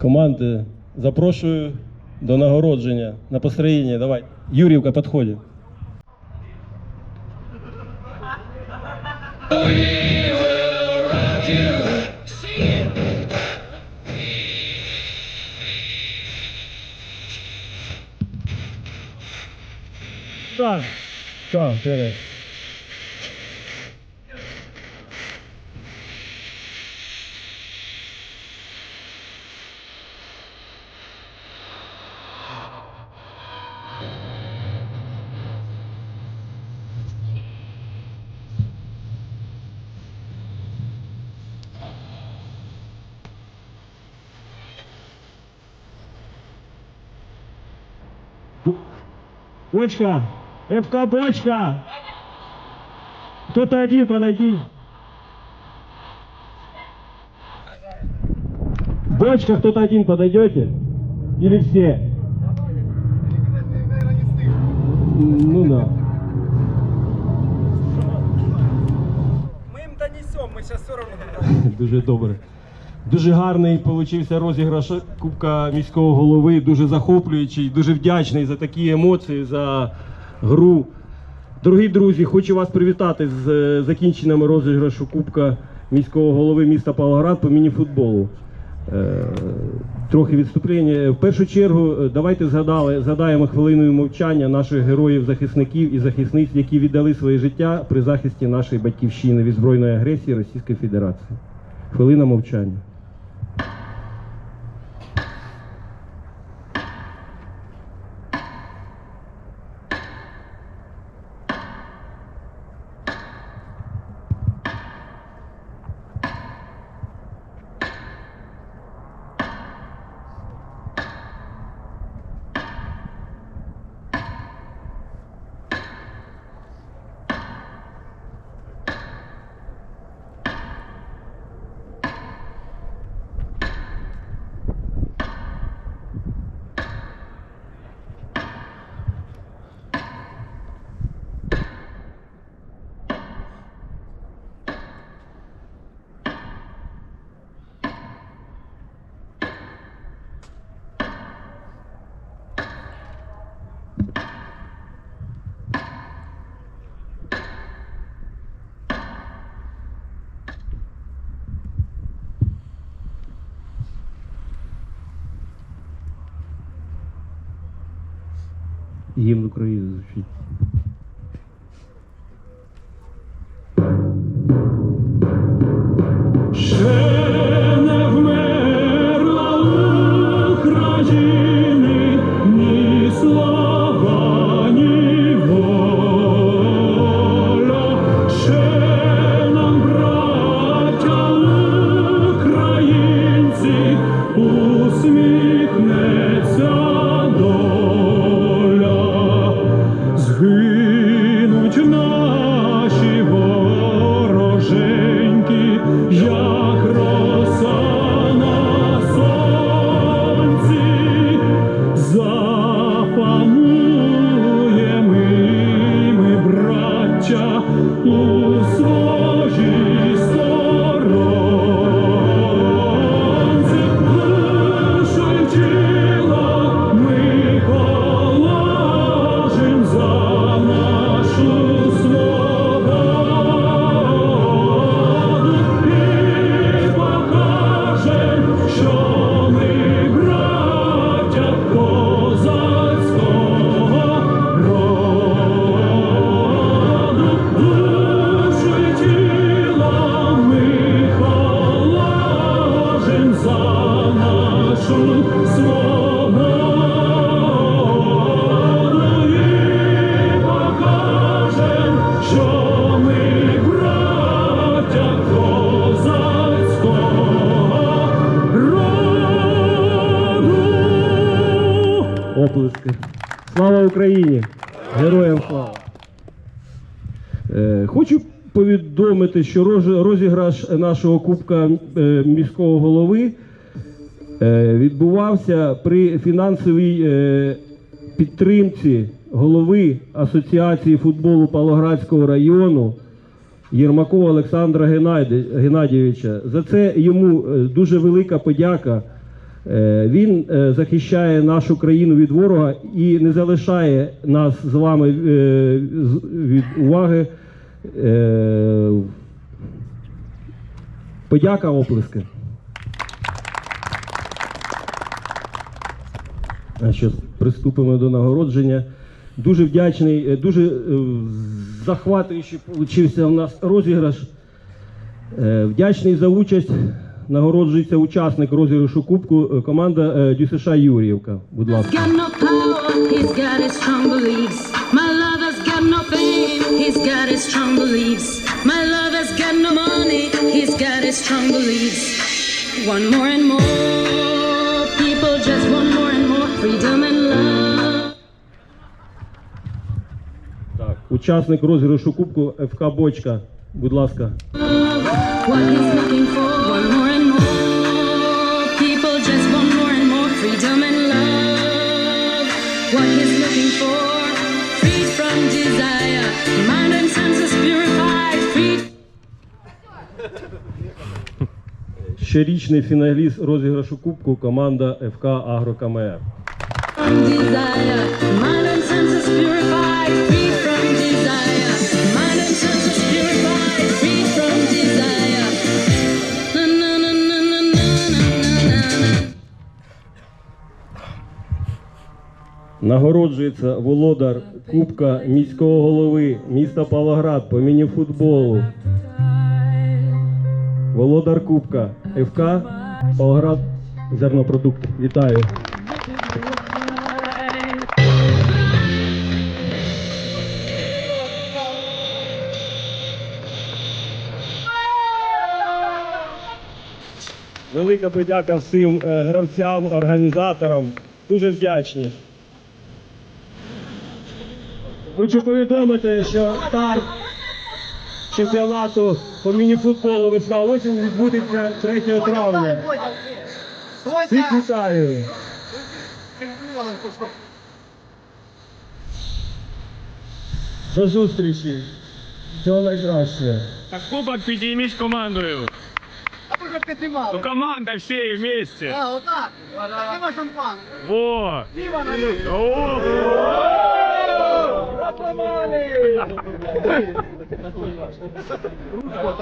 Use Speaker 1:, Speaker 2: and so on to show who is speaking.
Speaker 1: команди. Запрошую до нагородження на построєння. Давай. Юрівка, підходить. Так. Так,
Speaker 2: Бочка! ФК Бочка! Кто-то один подойди. Бочка, кто-то один подойдете? Или все?
Speaker 1: Ну да.
Speaker 3: Мы им донесем, мы сейчас все равно.
Speaker 1: Дуже добре. Дуже гарний получився розіграш Кубка міського голови, дуже захоплюючий, дуже вдячний за такі емоції, за гру. Дорогі друзі, хочу вас привітати з е, закінченням розіграшу Кубка міського голови міста Павлоград по мініфутболу. Е, Трохи відступлення. В першу чергу, е, давайте згадали, згадаємо хвилиною мовчання наших героїв-захисників і захисниць, які віддали своє життя при захисті нашої батьківщини від збройної агресії Російської Федерації. Хвилина мовчання. Гімн України звучить.
Speaker 2: Слава
Speaker 1: Україні! Героям слава! Е, хочу повідомити, що роз- розіграш нашого Кубка е, міського голови е, відбувався при фінансовій підтримці голови Асоціації футболу Павлоградського району Єрмакова Олександра Геннадійовича. За це йому дуже велика подяка.
Speaker 2: Е, Він е, захищає нашу країну від ворога і не залишає нас з вами е, від уваги. Подяка оплески. А що приступимо до нагородження. Дуже вдячний, дуже захватуючий получився у нас розіграш. Вдячний за участь нагороджується учасник розіграшу кубку е, команда е, ДЮСШ Юріївка. Будь ласка.
Speaker 4: One more and more people, just one more and more freedom and love.
Speaker 2: Так, учасник розіграшу кубку ФК Бочка. Будь ласка.
Speaker 4: What is na na na na na na na.
Speaker 2: Нагороджується володар Кубка міського голови міста Павлоград по мініфутболу. Володар Кубка ФК Павлоград зернопродукти. Вітаю. Велика подяка всім е, гравцям, організаторам. Дуже вдячні. Хочу повідомити, що старт чемпіонату по мініфутболу весна осінь відбудеться 3 травня. Всіх вітаю! До зустрічі! Всього найкращого!
Speaker 5: Так кубок підійміть командою. Ну команда всі вместе.
Speaker 3: А, отак. Дима шампан.
Speaker 5: Во! Отламали!